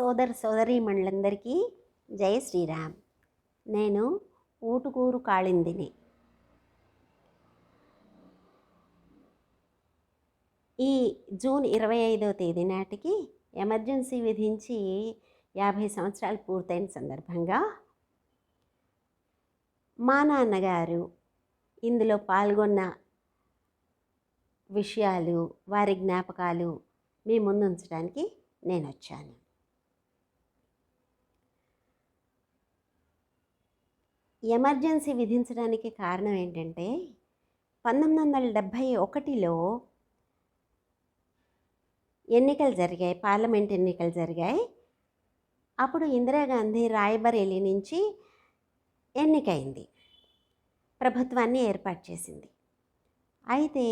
సోదర సోదరీమణులందరికీ జై శ్రీరామ్. నేను ఊటుకూరు కాళిందిని. ఈ జూన్ ఇరవై ఐదవ తేదీ నాటికి ఎమర్జెన్సీ విధించి యాభై సంవత్సరాలు పూర్తయిన సందర్భంగా మా నాన్నగారు ఇందులో పాల్గొన్న విషయాలు వారి జ్ఞాపకాలు మీ ముందు ఉంచడానికి నేను వచ్చాను. ఎమర్జెన్సీ విధించడానికి కారణం ఏంటంటే పంతొమ్మిది వందల డెబ్భై ఒకటిలో ఎన్నికలు జరిగాయి పార్లమెంట్ ఎన్నికలు జరిగాయి. అప్పుడు ఇందిరాగాంధీ రాయబరేలి నుంచి ఎన్నికైంది. ప్రభుత్వాన్ని ఏర్పాటు చేసింది. అయితే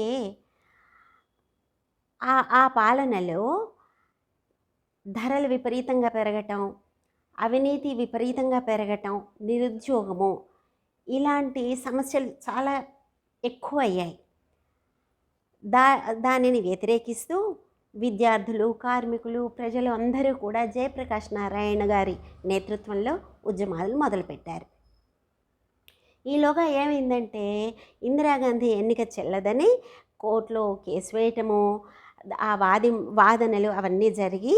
ఆ ఆ పాలనలో ధరలు విపరీతంగా పెరగటం అవినీతి విపరీతంగా పెరగటం నిరుద్యోగము ఇలాంటి సమస్యలు చాలా ఎక్కువ అయ్యాయి దా దానిని వ్యతిరేకిస్తూ విద్యార్థులు కార్మికులు ప్రజలు అందరూ కూడా జయప్రకాష్ నారాయణ గారి నేతృత్వంలో ఉద్యమాలు మొదలుపెట్టారు. ఈలోగా ఏమైందంటే ఇందిరాగాంధీ ఎన్నిక చెల్లదని కోర్టులో కేసు వేయటము ఆ వాది వాదనలు అవన్నీ జరిగి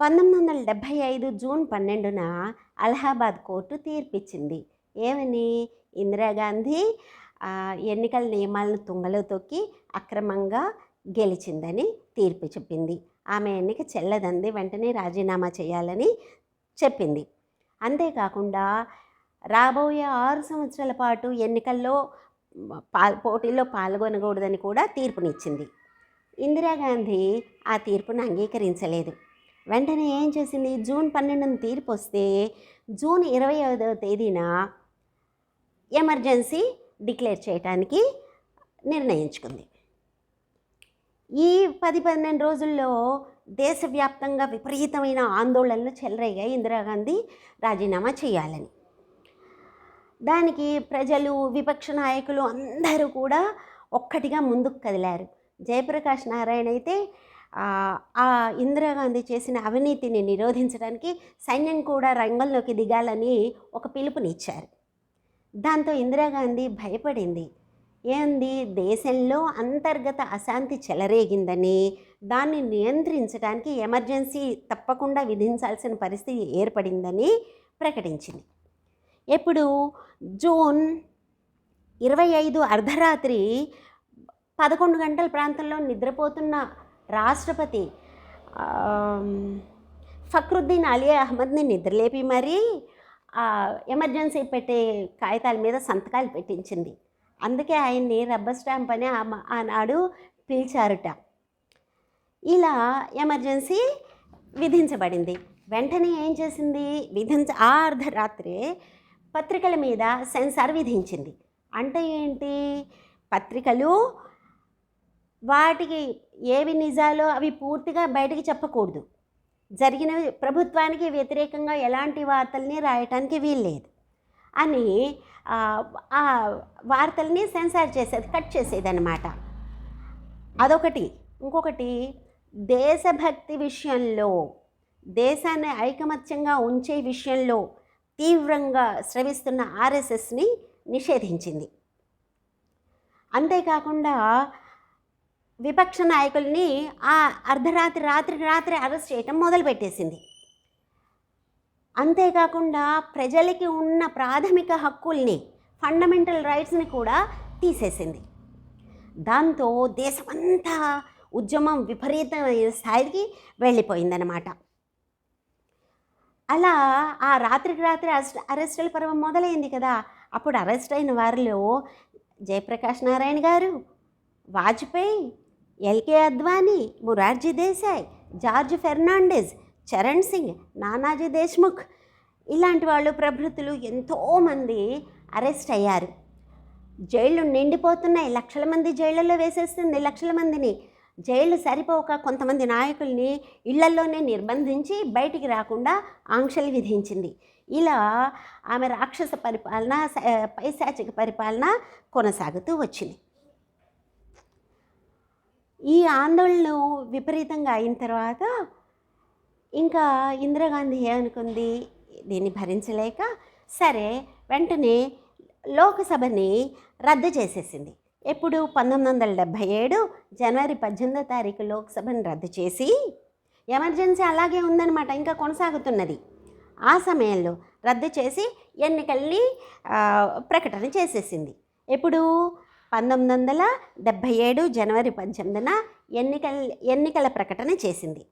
పంతొమ్మిది వందల డెబ్భై ఐదు జూన్ పన్నెండున అలహాబాద్ కోర్టు తీర్పిచ్చింది. ఏమని? ఇందిరాగాంధీ ఎన్నికల నియమాలను తుంగలో తొక్కి అక్రమంగా గెలిచిందని తీర్పు చెప్పింది. ఆమె ఎన్నిక చెల్లదంది వెంటనే రాజీనామా చేయాలని చెప్పింది. అంతేకాకుండా రాబోయే ఆరు సంవత్సరాల పాటు ఎన్నికల్లో పా పోటీల్లో పాల్గొనకూడదని కూడా తీర్పునిచ్చింది. ఇందిరాగాంధీ ఆ తీర్పును అంగీకరించలేదు. వెంటనే ఏం చేసింది? జూన్ పన్నెండున తీర్పు వస్తే జూన్ ఇరవై ఐదవ తేదీన ఎమర్జెన్సీ డిక్లేర్ చేయటానికి నిర్ణయించుకుంది. ఈ పది పన్నెండు రోజుల్లో దేశవ్యాప్తంగా విపరీతమైన ఆందోళనలు చెలరేగాయి ఇందిరాగాంధీ రాజీనామా చేయాలని. దానికి ప్రజలు విపక్ష నాయకులు అందరూ కూడా ఒక్కటిగా ముందుకు కదిలారు. జయప్రకాష్ నారాయణ అయితే ఆ ఇందిరాగాంధీ చేసిన అవినీతిని నిరోధించడానికి సైన్యం కూడా రంగంలోకి దిగాలని ఒక పిలుపునిచ్చారు. దాంతో ఇందిరాగాంధీ భయపడింది. ఏంది? దేశంలో అంతర్గత అశాంతి చెలరేగిందని దాన్ని నియంత్రించడానికి ఎమర్జెన్సీ తప్పకుండా విధించాల్సిన పరిస్థితి ఏర్పడిందని ప్రకటించింది. ఎప్పుడు? జూన్ ఇరవై ఐదు అర్ధరాత్రి పదకొండు గంటల ప్రాంతంలో నిద్రపోతున్న రాష్ట్రపతి ఫక్రుద్దీన్ అలీ అహ్మద్ని నిద్రలేపి మరీ ఎమర్జెన్సీ పెట్టే కాగితాల మీద సంతకాలు పెట్టించింది. అందుకే ఆయన్ని రబ్బర్ స్టాంప్ అని ఆనాడు పిలిచారుట. ఇలా ఎమర్జెన్సీ విధించబడింది. వెంటనే ఏం చేసింది? విధించ ఆ అర్ధరాత్రే పత్రికల మీద సెన్సార్ విధించింది. అంటే ఏంటి? పత్రికలు వాటికి ఏవి నిజాలో అవి పూర్తిగా బయటికి చెప్పకూడదు. జరిగినవి ప్రభుత్వానికి వ్యతిరేకంగా ఎలాంటి వార్తల్ని రాయటానికి వీల్లేదు. అని ఆ, వార్తల్ని సెన్సార్ చేసేది కట్ చేసేది అనమాట అదొకటి. ఇంకొకటి దేశభక్తి విషయంలో దేశాన్ని ఐకమత్యంగా ఉంచే విషయంలో తీవ్రంగా స్రవిస్తున్న ఆర్ఎస్ఎస్ని నిషేధించింది. అంతేకాకుండా విపక్ష నాయకుల్ని ఆ అర్ధరాత్రి రాత్రికి రాత్రి అరెస్ట్ చేయటం మొదలుపెట్టేసింది. అంతేకాకుండా ప్రజలకి ఉన్న ప్రాథమిక హక్కుల్ని ఫండమెంటల్ రైట్స్ని కూడా తీసేసింది. దాంతో దేశమంతా ఉద్యమం విపరీతమైన స్థాయికి వెళ్ళిపోయిందనమాట అలా ఆ రాత్రికి రాత్రి అరెస్ట్ అరెస్టుల పర్వం మొదలైంది కదా. అప్పుడు అరెస్ట్ అయిన వారిలో జయప్రకాష్ నారాయణ గారు వాజ్పేయి ఎల్కే అద్వానీ మురార్జీ దేశాయ్ జార్జ్ ఫెర్నాండెజ్ చరణ్ సింగ్ నానాజీ దేశ్ముఖ్ ఇలాంటి వాళ్ళు ప్రభృతులు ఎంతోమంది అరెస్ట్ అయ్యారు. జైళ్ళు నిండిపోతున్నాయి. లక్షల మంది జైళ్ళలో వేసేస్తుంది లక్షల మందిని. జైలు సరిపోక కొంతమంది నాయకుల్ని ఇళ్ళల్లోనే నిర్బంధించి బయటికి రాకుండా ఆంక్షలు విధించింది. ఇలా ఆమె రాక్షస పరిపాలన పైశాచిక పరిపాలన కొనసాగుతూ వచ్చింది. ఈ ఆందోళనలు విపరీతంగా అయిన తర్వాత ఇంకా ఇందిరాగాంధీ ఏమనుకుంది? దీన్ని భరించలేక సరే వెంటనే లోకసభని రద్దు చేసేసింది. ఎప్పుడు పంతొమ్మిది వందల డెబ్భై ఏడు జనవరి పద్దెనిమిదో తారీఖు లోక్సభను రద్దు చేసి ఎమర్జెన్సీ అలాగే ఉందన్నమాట ఇంకా కొనసాగుతున్నది. ఆ సమయంలో రద్దు చేసి ఎన్నికల్ని ప్రకటన చేసేసింది. ఎప్పుడు పంతొమ్మిది వందల డెబ్భై ఏడు జనవరి పద్దెనిమిదిన ఎన్నికల ఎన్నికల ప్రకటన చేసింది.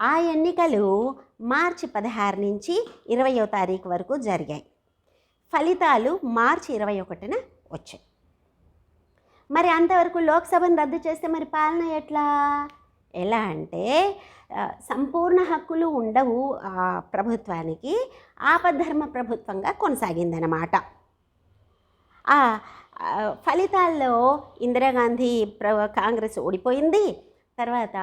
ఆ ఎన్నికలు మార్చి పదహారు నుంచి ఇరవయో తారీఖు వరకు జరిగాయి. ఫలితాలు మార్చి ఇరవై ఒకటిన వచ్చాయి. మరి అంతవరకు లోక్సభను రద్దు చేస్తే మరి పాలన ఎట్లా? ఎలా అంటే సంపూర్ణ హక్కులు ఉండవు ఆ ప్రభుత్వానికి ఆపద్ధర్మ ప్రభుత్వంగా కొనసాగిందనమాట ఫలితాల్లో ఇందిరాగాంధీ ప్ర కాంగ్రెస్ ఓడిపోయింది. తర్వాత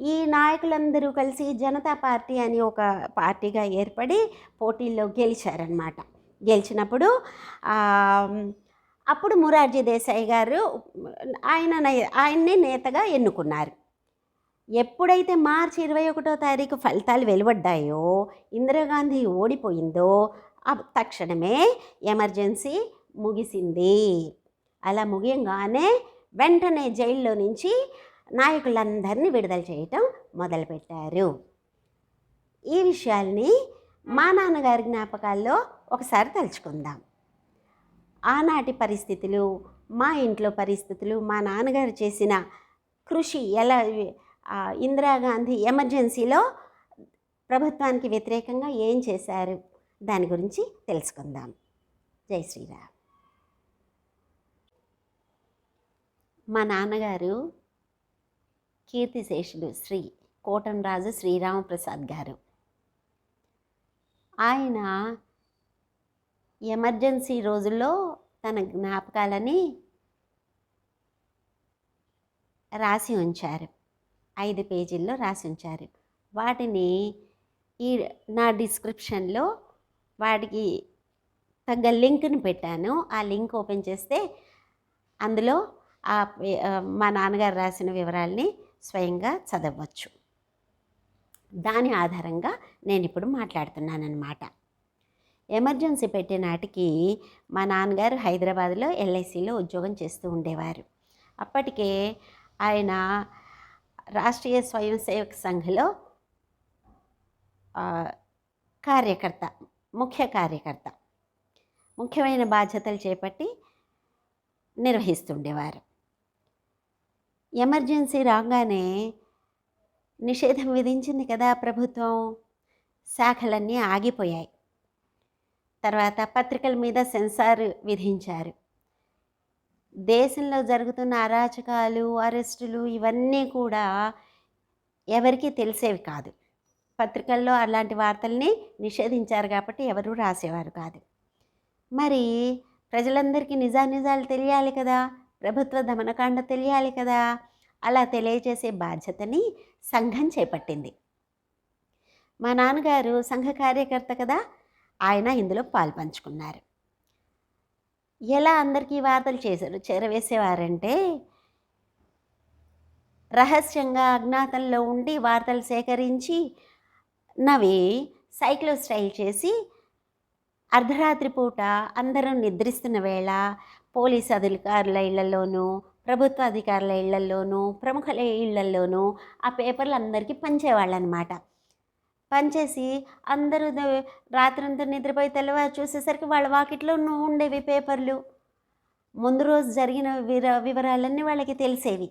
ఈ నాయకులందరూ కలిసి జనతా పార్టీ అని ఒక పార్టీగా ఏర్పడి పోటీల్లో గెలిచారనమాట గెలిచినప్పుడు అప్పుడు మురార్జీ దేశాయి గారు ఆయన ఆయన్ని ఆయన్నే నేతగా ఎన్నుకున్నారు. ఎప్పుడైతే మార్చి ఇరవై ఒకటో తారీఖు ఫలితాలు వెలువడ్డాయో ఇందిరాగాంధీ ఓడిపోయిందో తక్షణమే ఎమర్జెన్సీ ముగిసింది. అలా ముగియంగానే వెంటనే జైల్లో నుంచి నాయకులందరినీ విడుదల చేయటం మొదలుపెట్టారు. ఈ విషయాల్ని మా నాన్నగారి జ్ఞాపకాల్లో ఒకసారి తలుచుకుందాం. ఆనాటి పరిస్థితులు మా ఇంట్లో పరిస్థితులు మా నాన్నగారు చేసిన కృషి ఎలా ఇందిరాగాంధీ ఎమర్జెన్సీలో ప్రభుత్వానికి వ్యతిరేకంగా ఏం చేశారు? దాని గురించి తెలుసుకుందాం. జై శ్రీరామ్. మా నాన్నగారు కీర్తిశేషులు శ్రీ కోటంరాజు శ్రీరామప్రసాద్ గారు. ఆయన ఎమర్జెన్సీ రోజుల్లో తన జ్ఞాపకాలని రాసి ఉంచారు. ఐదు పేజీల్లో రాసి ఉంచారు. వాటిని ఈ నా డిస్క్రిప్షన్లో వాటికి తగ్గ లింక్ని పెట్టాను. ఆ లింక్ ఓపెన్ చేస్తే అందులో మా నాన్నగారు రాసిన వివరాల్ని స్వయంగా చదవచ్చు. దాని ఆధారంగా నేను ఇప్పుడు మాట్లాడుతున్నానన్నమాట. ఎమర్జెన్సీ పెట్టే నాటికి మా నాన్నగారు హైదరాబాద్లో ఎల్ఐసిలో ఉద్యోగం చేస్తూ ఉండేవారు. అప్పటికే ఆయన రాష్ట్రీయ స్వయం సేవక సంఘలో కార్యకర్త ముఖ్య కార్యకర్త. ముఖ్యమైన బాధ్యతలు చేపట్టి నిర్వహిస్తుండేవారు ఎమర్జెన్సీ రాగానే నిషేధం విధించింది కదా ప్రభుత్వం. శాఖలన్నీ ఆగిపోయాయి. తర్వాత పత్రికల మీద సెన్సార్ విధించారు. దేశంలో జరుగుతున్న అరాచకాలు అరెస్టులు ఇవన్నీ కూడా ఎవరికీ తెలిసేవి కాదు. పత్రికల్లో అలాంటి వార్తల్ని నిషేధించారు కాబట్టి ఎవరూ రాసేవారు కాదు. మరి ప్రజలందరికీ నిజానిజాలు తెలియాలి కదా. ప్రభుత్వ దమనకాండ తెలియాలి కదా. అలా తెలియజేసే బాధ్యతని సంఘం చేపట్టింది. మా నాన్నగారు సంఘ కార్యకర్త కదా. ఆయన ఇందులో పాల్పంచుకున్నారు. ఎలా అందరికీ వార్తలు చేశారు చేరవేసేవారంటే రహస్యంగా అజ్ఞాతంలో ఉండి వార్తలు సేకరించి నవి సైక్లో స్టైల్ చేసి అర్ధరాత్రి పూట అందరూ నిద్రిస్తున్న వేళ పోలీస్ అధికారుల ఇళ్ళలోనూ ప్రభుత్వ అధికారుల ఇళ్ళలోనూ ప్రముఖుల ఇళ్ళలోనూ ఆ పేపర్లు అందరికీ పంచేవాళ్ళు అనమాట పనిచేసి అందరూ రాత్రంతా నిద్రపోయి తెల్లవారు చూసేసరికి వాళ్ళ వాకిట్లో ఉండేవి పేపర్లు. ముందు రోజు జరిగిన విర వివరాలన్నీ వాళ్ళకి తెలిసేవి.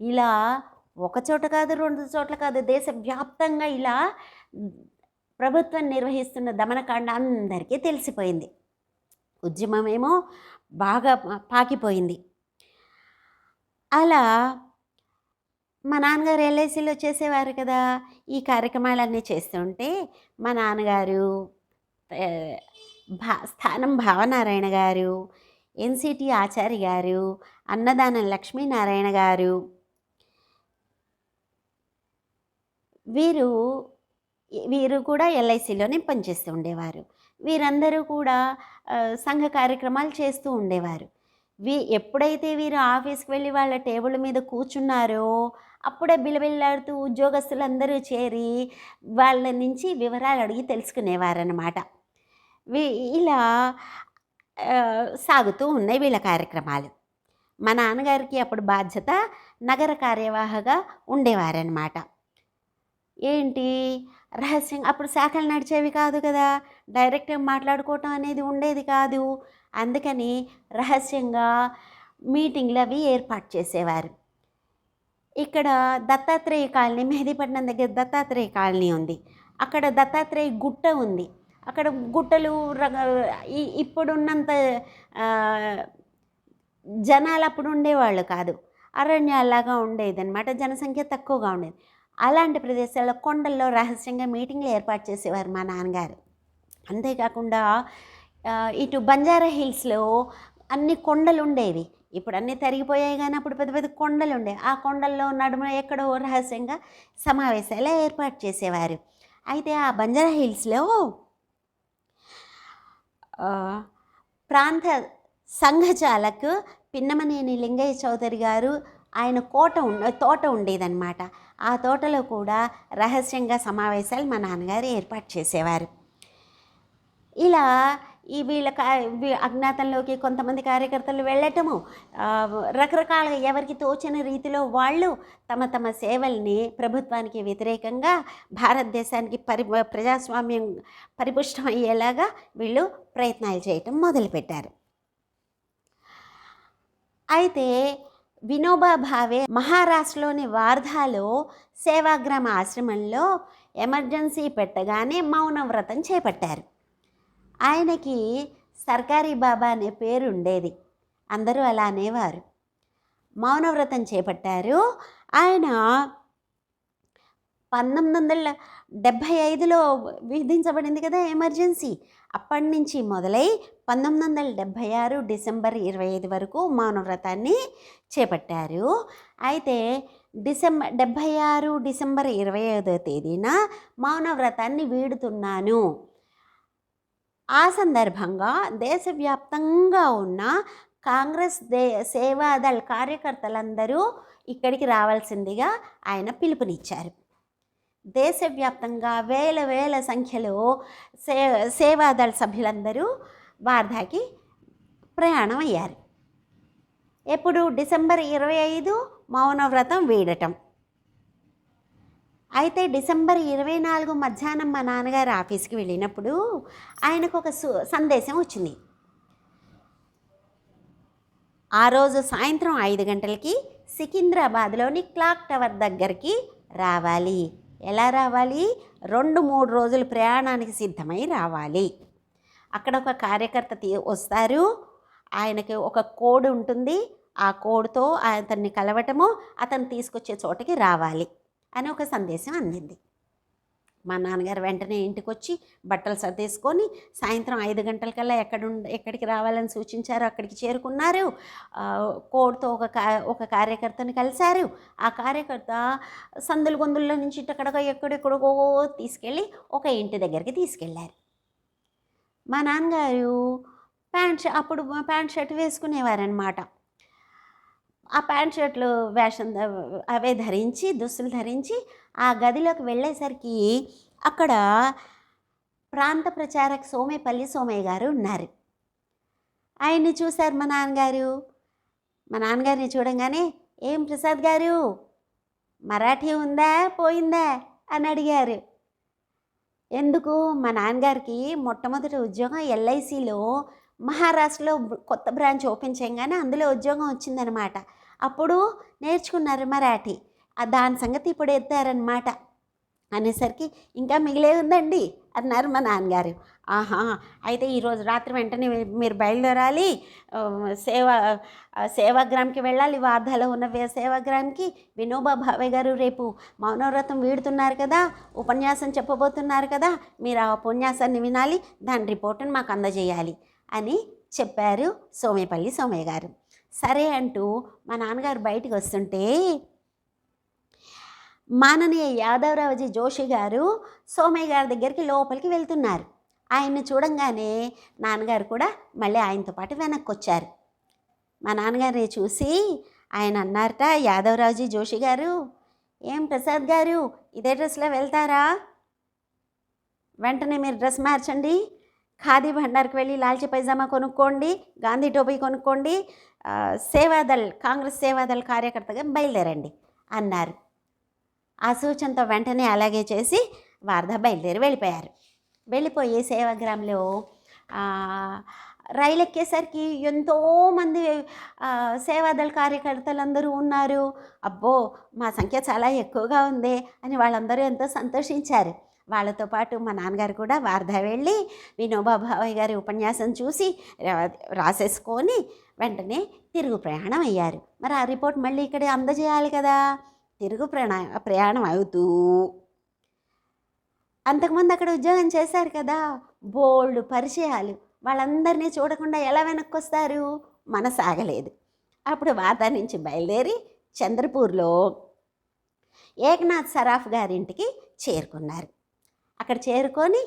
ఇలా ఒక చోట కాదు రెండు చోట్ల కాదు దేశవ్యాప్తంగా ఇలా ప్రభుత్వం నిర్వహిస్తున్న దమనకాండ అందరికీ తెలిసిపోయింది. ఉద్యమమేమో బాగా పాకిపోయింది. అలా మా నాన్నగారు ఎల్ఐసిలో చేసేవారు కదా ఈ కార్యక్రమాలన్నీ చేస్తుంటే మా నాన్నగారు భా స్థానం భావనారాయణ గారు ఎన్సిటి ఆచారి గారు అన్నదానం లక్ష్మీనారాయణ గారు వీరు వీరు కూడా ఎల్ఐసిలోనే పనిచేస్తూ ఉండేవారు. వీరందరూ కూడా సంఘ కార్యక్రమాలు చేస్తూ ఉండేవారు. వీ ఎప్పుడైతే వీరు ఆఫీస్కి వెళ్ళి వాళ్ళ టేబుల్ మీద కూర్చున్నారో అప్పుడే బిలబిల్లాడుతూ ఉద్యోగస్తులందరూ చేరి వాళ్ళ నుంచి వివరాలు అడిగి తెలుసుకునేవారనమాట వీ ఇలా సాగుతూ ఉన్నాయి వీళ్ళ కార్యక్రమాలు. మా నాన్నగారికి అప్పుడు బాధ్యత నగర కార్యవాహగా ఉండేవారనమాట ఏంటి? రహస్యం. అప్పుడు శాఖలు నడిచేవి కాదు కదా. డైరెక్ట్గా మాట్లాడుకోవటం అనేది ఉండేది కాదు. అందుకని రహస్యంగా మీటింగ్లు అవి ఏర్పాటు చేసేవారు. ఇక్కడ దత్తాత్రేయ కాలనీ మెహదీపట్నం దగ్గర దత్తాత్రేయ కాలనీ ఉంది. అక్కడ దత్తాత్రేయ గుట్ట ఉంది. అక్కడ గుట్టలు ఇప్పుడున్నంత జనాలు అప్పుడు ఉండేవాళ్ళు కాదు. అరణ్యాల్లాగా ఉండేది అనమాట జనసంఖ్య తక్కువగా ఉండేది. అలాంటి ప్రదేశాల్లో కొండల్లో రహస్యంగా మీటింగ్లు ఏర్పాటు చేసేవారు మా నాన్నగారు. అంతేకాకుండా ఇటు బంజారా హిల్స్లో అన్ని కొండలు ఉండేవి. ఇప్పుడు అన్నీ తరిగిపోయాయి కానీ అప్పుడు పెద్ద పెద్ద కొండలు ఉండేవి ఆ కొండల్లో నడుమ ఎక్కడో రహస్యంగా సమావేశాలు ఏర్పాటు చేసేవారు. అయితే ఆ బంజారా హిల్స్లో ప్రాంత సంఘచాలకు పిన్నమనేని లింగయ్య చౌదరి గారు ఆయన కోట ఉండ తోట ఉండేదన్నమాట. ఆ తోటలో కూడా రహస్యంగా సమావేశాలు మా నాన్నగారు ఏర్పాటు చేసేవారు. ఇలా ఈ వీళ్ళ కా అజ్ఞాతంలోకి కొంతమంది కార్యకర్తలు వెళ్ళటము రకరకాలుగా ఎవరికి తోచిన రీతిలో వాళ్ళు తమ తమ సేవల్ని ప్రభుత్వానికి వ్యతిరేకంగా భారతదేశానికి పరి ప్రజాస్వామ్యం పరిపుష్టం అయ్యేలాగా వీళ్ళు ప్రయత్నాలు చేయటం మొదలుపెట్టారు. అయితే వినోబా భావే మహారాష్ట్రలోని వార్ధాలో సేవాగ్రామ ఆశ్రమంలో ఎమర్జెన్సీ పెట్టగానే మౌన వ్రతం చేపట్టారు. ఆయనకి సర్కారీ బాబా అనే పేరు ఉండేది. అందరూ అలా అనేవారు. మౌనవ్రతం చేపట్టారు. ఆయన పంతొమ్మిది వందల డెబ్భై ఐదులో విధించబడింది కదా ఎమర్జెన్సీ. అప్పటి నుంచి మొదలై పంతొమ్మిది వందల డెబ్భై ఆరు డిసెంబర్ ఇరవై ఐదు వరకు మౌనవ్రతాన్ని చేపట్టారు. అయితే డిసెంబర్ డెబ్భై ఆరు డిసెంబర్ ఇరవై ఐదో తేదీన మౌనవ్రతాన్ని వీడుతున్నాను. ఆ సందర్భంగా దేశవ్యాప్తంగా ఉన్న కాంగ్రెస్ దే సేవాదళ్ కార్యకర్తలందరూ ఇక్కడికి రావాల్సిందిగా ఆయన పిలుపునిచ్చారు. దేశవ్యాప్తంగా వేల వేల సంఖ్యలో సే సేవాదళ సభ్యులందరూ వార్ధాకి ప్రయాణం అయ్యారు ఎప్పుడు? డిసెంబర్ ఇరవై ఐదు మౌనవ్రతం వీడటం. అయితే డిసెంబర్ ఇరవై నాలుగు మధ్యాహ్నం మా నాన్నగారు ఆఫీస్కి వెళ్ళినప్పుడు ఆయనకు ఒక సు- సందేశం వచ్చింది. ఆ రోజు సాయంత్రం ఐదు గంటలకి సికింద్రాబాద్లోని క్లాక్ టవర్ దగ్గరికి రావాలి. ఎలా రావాలి? రెండు మూడు రోజులు ప్రయాణానికి సిద్ధమై రావాలి. అక్కడ ఒక కార్యకర్త తీ- వస్తారు. ఆయనకి ఒక కోడ్ ఉంటుంది. ఆ కోడ్తో అతన్ని కలవటము అతను తీసుకొచ్చే చోటకి రావాలి అని ఒక సందేశం అందింది. మా నాన్నగారు వెంటనే ఇంటికి వచ్చి బట్టలు సర్దేసుకొని సాయంత్రం ఐదు గంటలకల్లా ఎక్కడ ఎక్కడికి రావాలని సూచించారు అక్కడికి చేరుకున్నారు. కోడ్తో ఒక ఒక కార్యకర్తని కలిశారు. ఆ కార్యకర్త సందులు గొందుల్లో నుంచి ఇటక్కడగా ఎక్కడెక్కడికో తీసుకెళ్ళి ఒక ఇంటి దగ్గరికి తీసుకెళ్ళారు. మా నాన్నగారు ప్యాంట్ అప్పుడు ప్యాంట్ షర్ట్ వేసుకునేవారనమాట ఆ ప్యాంట్ షర్ట్లు వేషం అవే ధరించి దుస్తులు ధరించి ఆ గదిలోకి వెళ్ళేసరికి అక్కడ ప్రాంత ప్రచారక సోమేపల్లి సోమయ్య గారు ఉన్నారు. ఆయన్ని చూశారు మా నాన్నగారు. మా నాన్నగారిని చూడంగానే ఏం ప్రసాద్ గారు మరాఠీ ఉందా పోయిందా? అని అడిగారు. ఎందుకు? మా నాన్నగారికి మొట్టమొదటి ఉద్యోగం ఎల్ఐసిలో మహారాష్ట్రలో కొత్త బ్రాంచ్ ఓపెన్ చేయగానే అందులో ఉద్యోగం వచ్చిందనమాట. అప్పుడు నేర్చుకున్నారు మరాఠీ. దాని సంగతి ఇప్పుడు ఎత్తారనమాట అనేసరికి ఇంకా మిగిలే ఉందండి అన్నారు మా నాన్నగారు. ఆహా అయితే ఈరోజు రాత్రి వెంటనే మీరు బయలుదేరాలి. ఆ, సేవా సేవాగ్రామ్కి వెళ్ళాలి. వార్ధాలో ఉన్న సేవాగ్రామ్కి వినోబా భావే గారు రేపు మౌనవ్రతం వీడుతున్నారు కదా ఉపన్యాసం చెప్పబోతున్నారు కదా మీరు ఆ ఉపన్యాసాన్ని వినాలి దాని రిపోర్టును మాకు అందజేయాలి అని చెప్పారు సోమేపల్లి సోమయ్య గారు. సరే అంటూ మా నాన్నగారు బయటికి వస్తుంటే మాననీయ యాదవరావుజీ జోషి గారు సోమయ్య గారి దగ్గరికి లోపలికి వెళ్తున్నారు. ఆయన్ని చూడంగానే నాన్నగారు కూడా మళ్ళీ ఆయనతో పాటు వెనక్కి వచ్చారు మా నాన్నగారిని చూసి ఆయన అన్నారట యాదవరావుజీ జోషి గారు ఏం ప్రసాద్ గారు ఇదే డ్రెస్లో వెళ్తారా? వెంటనే మీరు డ్రెస్ మార్చండి ఖాదీ భండార్కి వెళ్ళి లాల్చి పైజామా కొనుక్కోండి గాంధీ టోపీ కొనుక్కోండి సేవాదళ్ కాంగ్రెస్ సేవాదళ్ కార్యకర్తగా బయలుదేరండి అన్నారు. ఆ సూచనతో వెంటనే అలాగే చేసి వార్ధ బయలుదేరి వెళ్ళిపోయారు. వెళ్ళిపోయి సేవాగ్రామ్లో రైలు ఎక్కేసరికి ఎంతోమంది సేవాదళ సేవాదళ కార్యకర్తలందరూ ఉన్నారు. అబ్బో మా సంఖ్య చాలా ఎక్కువగా ఉంది అని వాళ్ళందరూ ఎంతో సంతోషించారు. వాళ్ళతో పాటు మా నాన్నగారు కూడా వార్ధ వెళ్ళి వినోబా భావయ్య గారి ఉపన్యాసం చూసి రాసేసుకొని వెంటనే తిరుగు ప్రయాణం అయ్యారు. మరి ఆ రిపోర్ట్ మళ్ళీ ఇక్కడే అందజేయాలి కదా? తిరుగు ప్రయాణ ప్రయాణం అవుతూ. అంతకుముందు అక్కడ ఉద్యోగం చేశారు కదా? బోల్డ్ పరిచయాలు. వాళ్ళందరినీ చూడకుండా ఎలా వెనక్కి వస్తారు మనసాగలేదు. అప్పుడు వార్త నుంచి బయలుదేరి చంద్రపూర్లో ఏకనాథ్ సరాఫ్ గారింటికి చేరుకున్నారు. అక్కడ చేరుకొని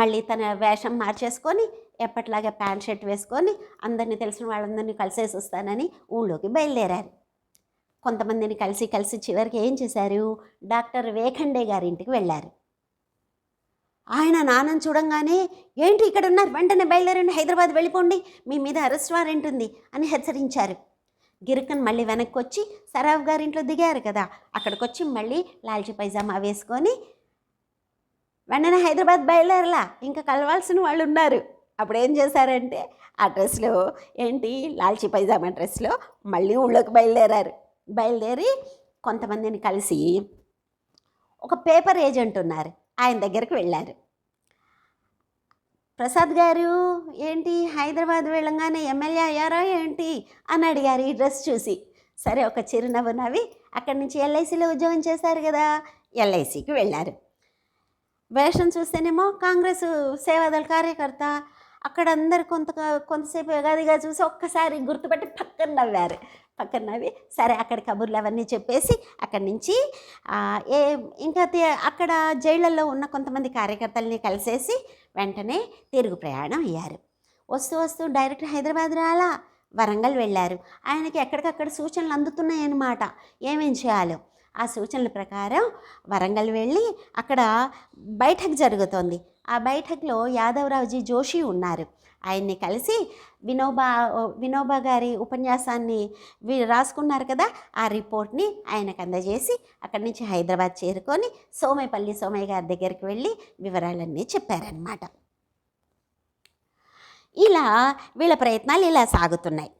మళ్ళీ తన వేషం మార్చేసుకొని ఎప్పట్లాగే ప్యాంట్ షర్ట్ వేసుకొని అందరినీ తెలిసిన వాళ్ళందరినీ కలిసేసి వస్తానని ఊళ్ళోకి బయలుదేరారు. కొంతమందిని కలిసి కలిసి చివరికి ఏం చేశారు? డాక్టర్ వేఖండే గారి ఇంటికి వెళ్ళారు. ఆయన నాన్నని చూడంగానే ఏంటి ఇక్కడ ఉన్నారు వెంటనే బయలుదేరండి హైదరాబాద్ వెళ్ళిపోండి మీ మీద అరెస్ట్ వారెంట్ ఉంది అని హెచ్చరించారు. గిరికన్ మళ్ళీ వెనక్కి వచ్చి సరాఫ్ గారింట్లో దిగారు కదా అక్కడికి వచ్చి మళ్ళీ లాల్చీ పైజామా వేసుకొని వెంటనే హైదరాబాద్ బయలుదేరలా ఇంకా కలవాల్సిన వాళ్ళు ఉన్నారు. అప్పుడు ఏం చేశారంటే ఆ డ్రెస్లో ఏంటి లాల్చీ పైజామా డ్రెస్లో మళ్ళీ ఊళ్ళోకి బయలుదేరారు. బయలుదేరి కొంతమందిని కలిసి ఒక పేపర్ ఏజెంట్ ఉన్నారు ఆయన దగ్గరికి వెళ్ళారు. ప్రసాద్ గారు ఏంటి? హైదరాబాద్ వెళ్ళంగానే ఎమ్మెల్యే అయ్యారా ఏంటి? అని అడిగారు ఈ డ్రెస్ చూసి. సరే ఒక చిరునవ్వు నవ్వి అక్కడి నుంచి ఎల్ఐసిలో ఉద్యోగం చేశారు కదా ఎల్ఐసికి వెళ్ళారు. వేషం చూస్తేనేమో కాంగ్రెస్ సేవాదళ కార్యకర్త. అక్కడ అందరు కొంత కొంతసేపు ఎగాదిగా చూసి ఒక్కసారి గుర్తుపట్టి పక్కన నవ్వారు. పక్కనవి. సరే అక్కడ కబుర్లు అవన్నీ చెప్పేసి అక్కడి నుంచి ఏ ఇంకా అక్కడ జైళ్ళల్లో ఉన్న కొంతమంది కార్యకర్తల్ని కలిసేసి వెంటనే తిరుగు ప్రయాణం అయ్యారు. వస్తూ వస్తూ డైరెక్ట్ హైదరాబాద్ రాలా వరంగల్ వెళ్ళారు. ఆయనకి ఎక్కడికక్కడ సూచనలు అందుతున్నాయన్నమాట. ఏమేం చేయాలో? ఆ సూచనల ప్రకారం వరంగల్ వెళ్ళి అక్కడ బైఠక్ జరుగుతోంది. ఆ బైఠక్లో యాదవరావుజీ జోషి ఉన్నారు. ఆయన్ని కలిసి వినోబా వినోబా గారి ఉపన్యాసాన్ని రాసుకున్నారు కదా ఆ రిపోర్ట్ని ఆయనకు అందజేసి అక్కడి నుంచి హైదరాబాద్ చేరుకొని సోమేపల్లి సోమయ్య గారి దగ్గరికి వెళ్ళి వివరాలన్నీ చెప్పారనమాట ఇలా వీళ్ళ ప్రయత్నాలు ఇలా సాగుతున్నాయి.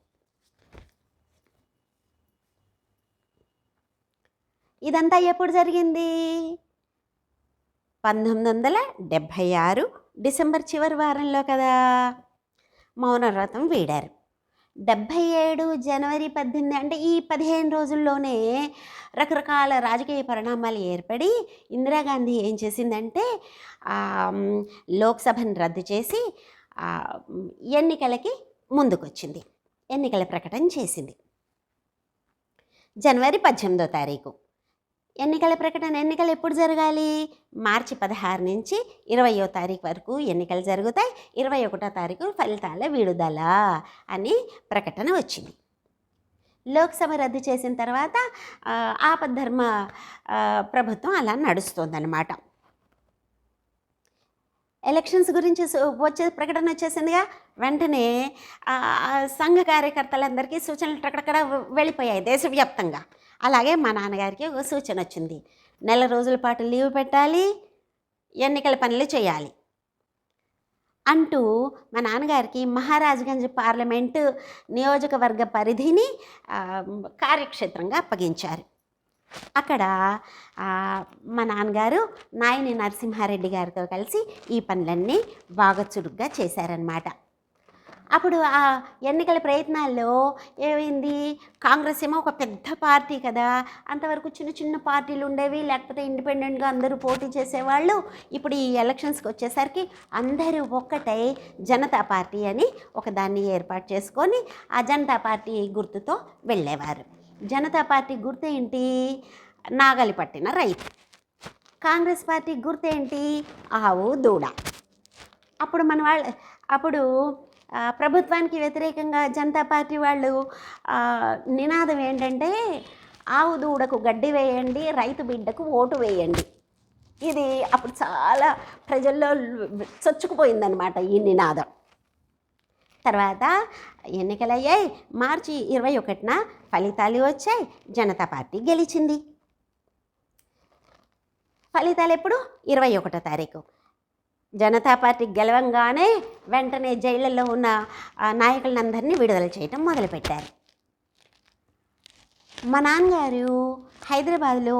ఇదంతా ఎప్పుడు జరిగింది? పంతొమ్మిది వందల డెబ్భై ఆరు డిసెంబర్ చివరి వారంలో కదా. మౌనవ్రతం వీడారు. డెబ్భై ఏడు జనవరి పద్దెనిమిది అంటే ఈ పదిహేను రోజుల్లోనే రకరకాల రాజకీయ పరిణామాలు ఏర్పడి ఇందిరాగాంధీ ఏం చేసిందంటే లోక్సభను రద్దు చేసి ఎన్నికలకి ముందుకొచ్చింది. ఎన్నికల ప్రకటన చేసింది. జనవరి పద్దెనిమిదో తారీఖు. ఎన్నికల ప్రకటన ఎన్నికలు ఎప్పుడు జరగాలి? మార్చి పదహారు నుంచి ఇరవయో తారీఖు వరకు ఎన్నికలు జరుగుతాయి. ఇరవై ఒకటో తారీఖు ఫలితాల విడుదల అని ప్రకటన వచ్చింది. లోక్సభ రద్దు చేసిన తర్వాత ఆపద్ధర్మ ప్రభుత్వం అలా నడుస్తుందన్నమాట. ఎలక్షన్స్ గురించి వచ్చే ప్రకటన వచ్చేసిందిగా వెంటనే సంఘ కార్యకర్తలందరికీ సూచనలు అక్కడక్కడ వెళ్ళిపోయాయి దేశవ్యాప్తంగా. అలాగే మా నాన్నగారికి ఒక సూచన వచ్చింది. నెల రోజుల పాటు లీవ్ పెట్టాలి ఎన్నికల పనులు చేయాలి అంటూ మా నాన్నగారికి మహారాజ్గంజ్ పార్లమెంటు నియోజకవర్గ పరిధిని కార్యక్షేత్రంగా అప్పగించారు. అక్కడ మా నాన్నగారు నాయని నరసింహారెడ్డి గారితో కలిసి ఈ పనులన్నీ బాగా చురుగ్గా చేశారనమాట అప్పుడు ఆ ఎన్నికల ప్రయత్నాల్లో ఏమైంది? కాంగ్రెస్ ఏమో ఒక పెద్ద పార్టీ కదా అంతవరకు చిన్న చిన్న పార్టీలు ఉండేవి లేకపోతే ఇండిపెండెంట్గా అందరూ పోటీ చేసేవాళ్ళు. ఇప్పుడు ఈ ఎలక్షన్స్కి వచ్చేసరికి అందరూ ఒక్కటై జనతా పార్టీ అని ఒక దాన్ని ఏర్పాటు చేసుకొని ఆ జనతా పార్టీ గుర్తుతో వెళ్ళేవారు. జనతా పార్టీ గుర్తు ఏంటి? నాగలి పట్టిన రైతు. కాంగ్రెస్ పార్టీ గుర్తు ఏంటి? ఆవు దూడ. అప్పుడు మన వాళ్ళ అప్పుడు ప్రభుత్వానికి వ్యతిరేకంగా జనతా పార్టీ వాళ్ళు నినాదం ఏంటంటే ఆవు దూడకు గడ్డి వేయండి రైతు బిడ్డకు ఓటు వేయండి. ఇది అప్పుడు చాలా ప్రజల్లో చొచ్చుకుపోయిందనమాట ఈ నినాదం. తర్వాత ఎన్నికలయ్యాయి మార్చి ఇరవై ఒకటిన ఫలితాలు వచ్చాయి జనతా పార్టీ గెలిచింది. ఫలితాలు ఎప్పుడు? ఇరవై ఒకటో తారీఖు. జనతా పార్టీ గెలవంగానే వెంటనే జైళ్ళల్లో ఉన్న నాయకులందరినీ విడుదల చేయటం మొదలుపెట్టారు. మా నాన్నగారు హైదరాబాద్లో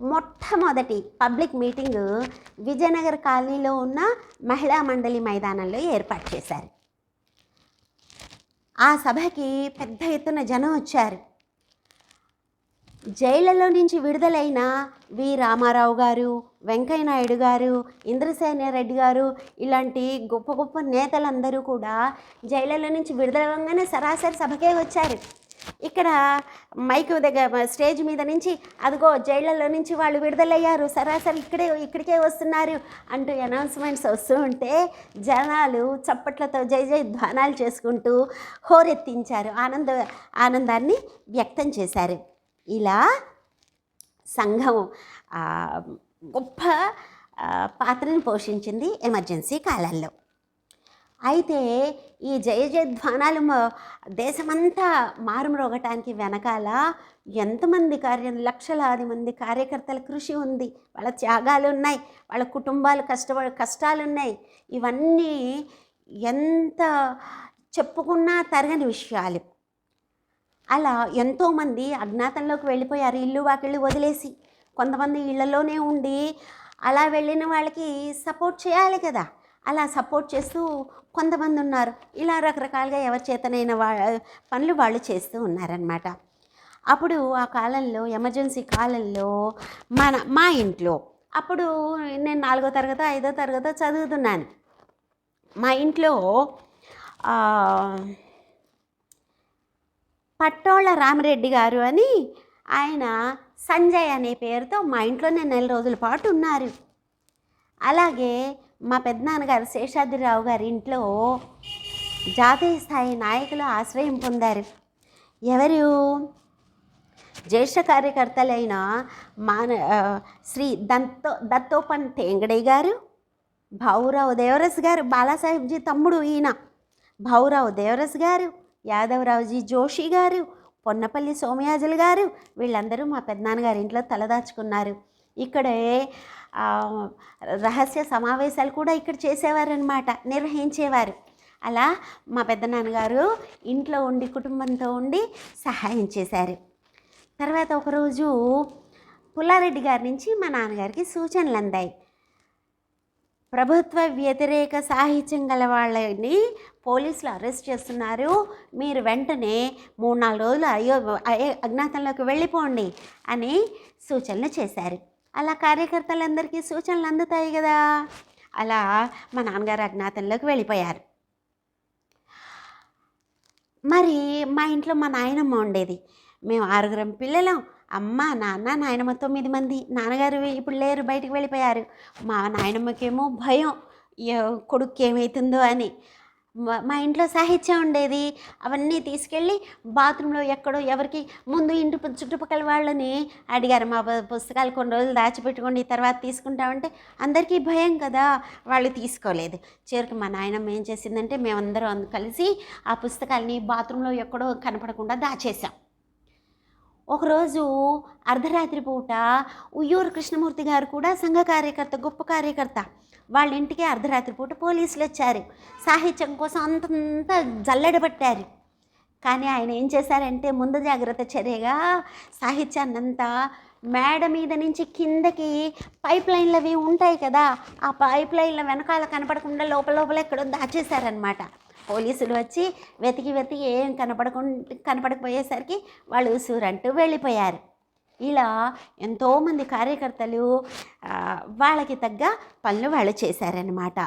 మొట్టమొదటి పబ్లిక్ మీటింగ్ విజయనగర్ కాలనీలో ఉన్న మహిళా మండలి మైదానంలో ఏర్పాటు చేశారు. ఆ సభకి పెద్ద ఎత్తున జనం వచ్చారు. జైళ్ళలో నుంచి విడుదలైన వి. రామారావు గారు వెంకయ్య నాయుడు గారు ఇంద్రసేన రెడ్డి గారు ఇలాంటి గొప్ప గొప్ప నేతలందరూ కూడా జైళ్ళలో నుంచి విడుదలవగానే సరాసరి సభకే వచ్చారు. ఇక్కడ మైక్ దగ్గర స్టేజ్ మీద నుంచి అదిగో జైళ్ళలో నుంచి వాళ్ళు విడుదలయ్యారు సరాసరి ఇక్కడే ఇక్కడికే వస్తున్నారు అంటూ అనౌన్స్మెంట్స్ వస్తూ ఉంటే జనాలు చప్పట్లతో జై జై ధ్వానాలు చేసుకుంటూ హోరెత్తించారు. ఆనంద ఆనందాన్ని వ్యక్తం చేశారు. ఇలా సంఘం గొప్ప పాత్రను పోషించింది ఎమర్జెన్సీ కాలాల్లో అయితే ఈ జయ జయధ్వానాలు దేశమంతా మారుమ్రోగటానికి వెనకాల ఎంతమంది కార్య లక్షలాది మంది కార్యకర్తల కృషి ఉంది. వాళ్ళ త్యాగాలు ఉన్నాయి. వాళ్ళ కుటుంబాలు కష్టపడ కష్టాలు ఉన్నాయి ఇవన్నీ ఎంత చెప్పుకున్నా తరగని విషయాలు. అలా ఎంతోమంది అజ్ఞాతంలోకి వెళ్ళిపోయారు ఇల్లు వాకిళ్ళు వదిలేసి. కొంతమంది ఇళ్ళలోనే ఉండి అలా వెళ్ళిన వాళ్ళకి సపోర్ట్ చేయాలి కదా. అలా సపోర్ట్ చేస్తూ కొంతమంది ఉన్నారు. ఇలా రకరకాలుగా ఎవరి చేతనైన వా పనులు వాళ్ళు చేస్తూ ఉన్నారనమాట అప్పుడు ఆ కాలంలో ఎమర్జెన్సీ కాలంలో మన మా ఇంట్లో అప్పుడు నేను నాలుగో తరగతి ఐదో తరగతి చదువుతున్నాను. మా ఇంట్లో పట్టోళ్ళ రామిరెడ్డి గారు అని ఆయన సంజయ్ అనే పేరుతో మా ఇంట్లోనే నెల రోజుల పాటు ఉన్నారు. అలాగే మా పెద్దనాన్నగారు శేషాద్రిరావు గారి ఇంట్లో జాతీయ స్థాయి నాయకులు ఆశ్రయం పొందారు. ఎవరు? జ్యేష్ఠ కార్యకర్తలైన మాన శ్రీ దంతో దత్తోపన్ తేంగడయ్య గారు భావురావు దేవరస్ గారు బాలాసాహెబ్జీ తమ్ముడు ఈయన భావురావు దేవరస్ గారు యాదవరావుజీ జోషి గారు పొన్నపల్లి సోమయాజులు గారు వీళ్ళందరూ మా పెద్దనాన్నగారి ఇంట్లో తలదాచుకున్నారు ఇక్కడే రహస్య సమావేశాలు కూడా ఇక్కడ చేసేవారనమాట నిర్వహించేవారు. అలా మా పెద్దనాన్నగారు ఇంట్లో ఉండి కుటుంబంతో ఉండి సహాయం చేశారు. తర్వాత ఒకరోజు పుల్లారెడ్డి గారి నుంచి మా నాన్నగారికి సూచనలు అందాయి ప్రభుత్వ వ్యతిరేక సాహిత్యం గల వాళ్ళని పోలీసులు అరెస్ట్ చేస్తున్నారు. మీరు వెంటనే మూడు నాలుగు రోజులు అయ్యో అజ్ఞాతంలోకి వెళ్ళిపోండి అని సూచనలు చేశారు. అలా కార్యకర్తలందరికీ సూచనలు అందుతాయి కదా. అలా మా నాన్నగారు అజ్ఞాతంలోకి వెళ్ళిపోయారు. మరి మా ఇంట్లో మా నాయనమ్మ ఉండేది. మేము ఆరుగురం పిల్లలం. అమ్మ నాన్న నాయనమ్మ తొమ్మిది మంది. నాన్నగారు ఇప్పుడు లేరు బయటికి వెళ్ళిపోయారు. మా నాయనమ్మకేమో భయం. కొడుక్కి ఏమవుతుందో అని. మా ఇంట్లో సాహిత్యం ఉండేది. అవన్నీ తీసుకెళ్ళి బాత్రూంలో ఎక్కడో ఎవరికి ముందు ఇంటి చుట్టుపక్కల వాళ్ళని అడిగారు. మా పుస్తకాలు కొన్ని రోజులు దాచిపెట్టుకోండి తర్వాత తీసుకుంటామంటే అందరికీ భయం కదా. వాళ్ళు తీసుకోలేదు. చివరికి మా నాయనమ్మ ఏం చేసిందంటే మేమందరం కలిసి ఆ పుస్తకాలని బాత్రూంలో ఎక్కడో కనపడకుండా దాచేసాం. ఒకరోజు అర్ధరాత్రి పూట ఉయ్యూరు కృష్ణమూర్తి గారు కూడా సంఘ కార్యకర్త గొప్ప కార్యకర్త. వాళ్ళ ఇంటికి అర్ధరాత్రి పూట పోలీసులు వచ్చారు. సాహిత్యం కోసం అంతంతా జల్లెడబట్టారు. కానీ ఆయన ఏం చేశారంటే ముందు జాగ్రత్త చర్యగా సాహిత్యాన్నంతా మేడ మీద నుంచి కిందకి పైప్ లైన్లు అవి ఉంటాయి కదా ఆ పైప్ లైన్ల వెనకాల కనపడకుండా లోపల లోపల ఎక్కడో దాచేశారనమాట పోలీసులు వచ్చి వెతికి వెతికి ఏం కనపడకుండా కనపడకపోయేసరికి వాళ్ళు ఉసూరంటూ వెళ్ళిపోయారు. ఇలా ఎంతోమంది కార్యకర్తలు వాళ్ళకి తగ్గ పనులు వాళ్ళు చేశారనమాట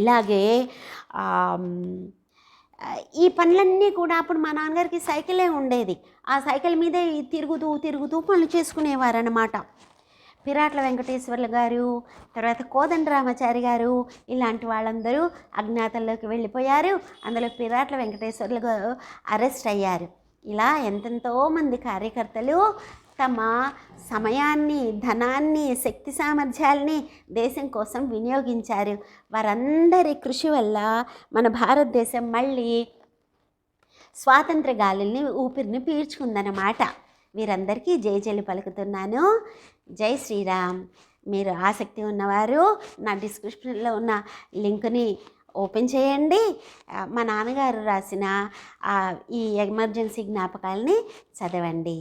ఇలాగే ఈ పనులన్నీ కూడా అప్పుడు మా నాన్నగారికి సైకిలే ఉండేది. ఆ సైకిల్ మీదే తిరుగుతూ తిరుగుతూ పనులు చేసుకునేవారనమాట పిరాట్ల వెంకటేశ్వర్లు గారు తర్వాత కోదండరామాచారి గారు ఇలాంటి వాళ్ళందరూ అజ్ఞాతంలోకి వెళ్ళిపోయారు. అందులో పిరాట్ల వెంకటేశ్వర్లు గారు అరెస్ట్ అయ్యారు. ఇలా ఎంతెంతో మంది కార్యకర్తలు తమ సమయాన్ని ధనాన్ని శక్తి సామర్థ్యాల్ని దేశం కోసం వినియోగించారు. వారందరి కృషి వల్ల మన భారతదేశం మళ్ళీ స్వాతంత్ర గాలుల్ని ఊపిరిని పీల్చుకుందన్నమాట. వీరందరికీ జయజలు పలుకుతున్నాను. జై శ్రీరామ్. మీరు ఆసక్తి ఉన్నవారు నా డిస్క్రిప్షన్లో ఉన్న లింక్ని ఓపెన్ చేయండి. మా నాన్నగారు రాసిన ఆ, ఈ ఎమర్జెన్సీ జ్ఞాపకాలని చదవండి.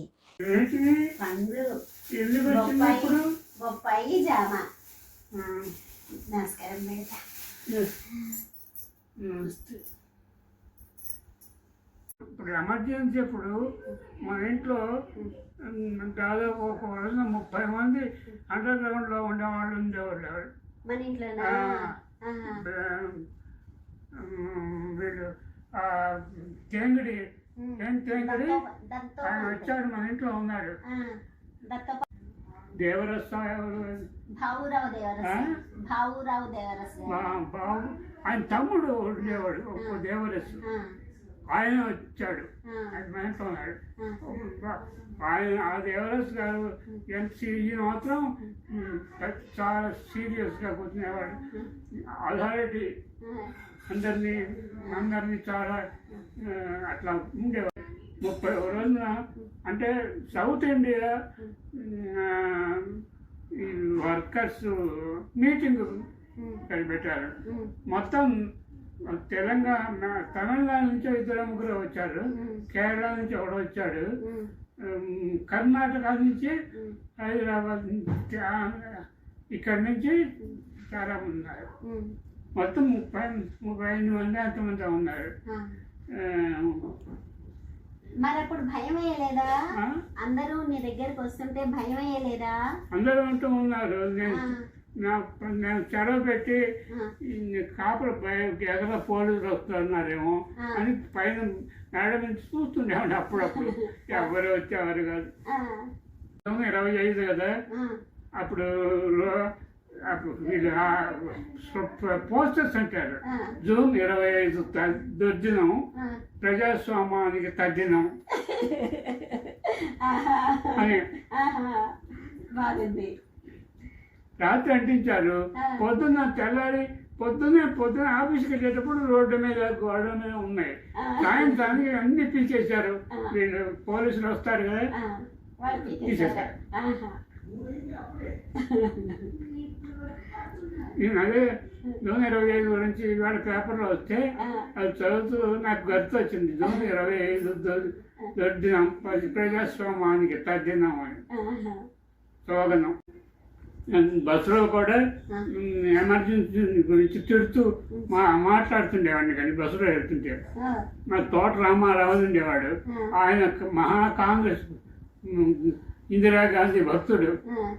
బొప్పాయి. జామ. నమస్కారం మేడం ఇప్పుడు ఎమర్జెన్సీ ఇప్పుడు మా ఇంట్లో దాదాపు ఒక రోజున ముప్పై మంది అండర్ గ్రౌండ్లో ఉండేవాళ్ళు ఉండేవాళ్ళు మన ఆ. ఆహా. ఉమ్, వీళ్ళు తేంగిడి. తేంగిడి? ఆయన వచ్చాడు మన ఇంట్లో ఉన్నాడు ఎవరు? భావురావు దేవరస్ ఆయన తమ్ముడు ఉండేవాడు దేవరస్సు. ఆయన వచ్చాడు. ఉన్నాడు. ఆయన ఆ దేవరాజ్ గారు ఎంత మాత్రం చాలా సీరియస్గా కూర్చునేవాడు. అథారిటీ అందరినీ అందరినీ చాలా అట్లా ఉండేవాడు. ముప్పై రోజున అంటే సౌత్ ఇండియా వర్కర్స్ మీటింగ్ పెట్టారు మొత్తం తెలంగాణ తమిళనాడు నుంచి ఇద్దరు ముగ్గురు వచ్చారు. కేరళ నుంచి ఒకడు వచ్చాడు. కర్ణాటక నుంచి హైదరాబాద్ ఇక్కడి నుంచి చాలా ఉన్నారు. మొత్తం ముప్పై ముప్పై ఐదు మంది అంతమంది ఉన్నారు. మరి అప్పుడు భయం ఆ? అందరూ నీ దగ్గరకు వస్తుంటే భయం వేయలేదా అందరూ ఉంటూ ఉన్నారు. నా నేను చెరవ పెట్టి కాపుల ఎగర పోలీసులు వస్తున్నారేమో. అని పైన మేడ నుంచి చూస్తుండేవాడిని అప్పుడప్పుడు. ఎవరు వచ్చేవారు కాదు. ఇరవై ఐదు కదా. అప్పుడు పోస్టర్స్ అంటారు. జూన్ ఇరవై ఐదు ఆ. ప్రజాస్వామ్యానికి తగ్గినం అని. బాగుంది. రాత్రి అంటించారు. పొద్దున్న తెల్లారి పొద్దున్నే పొద్దున్న ఆఫీస్కి వెళ్ళేటప్పుడు రోడ్డు మీద గోడ మీద ఉన్నాయి. సాయంత్రానికి అన్ని పీకేశారు వీళ్ళు పోలీసులు వస్తారు కదా? తీసేశారు. నేను అదే జూన్ ఇరవై ఐదు గురించి ఇవాళ పేపర్లో వస్తే అది చదువుతూ నాకు గుర్తు వచ్చింది జూన్ ఇరవై ఐదు దొడ్డినం ప్రజ- ప్రజాస్వామ్యానికి తగ్గినాం అని. స్లోగనం బస్సులో కూడా ఎమర్జెన్సీ గురించి తిడుతూ మా మాట్లాడుతుండేవాడిని కానీ బస్సులో వెళ్తుంటే. మా తోట రామారావు ఉండేవాడు. ఆయన మహా కాంగ్రెస్ ఇందిరాగాంధీ భక్తుడు. ఆ,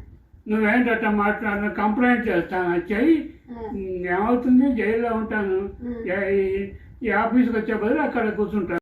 నువ్వేంటట్ట మాట్లాడిన కంప్లైంట్ చేస్తాను చెయ్యి. ఉమ్, ఏమవుతుంది? జైల్లో ఉంటాను. ఈ ఆఫీస్కి వచ్చే బదులు అక్కడ కూర్చుంటాను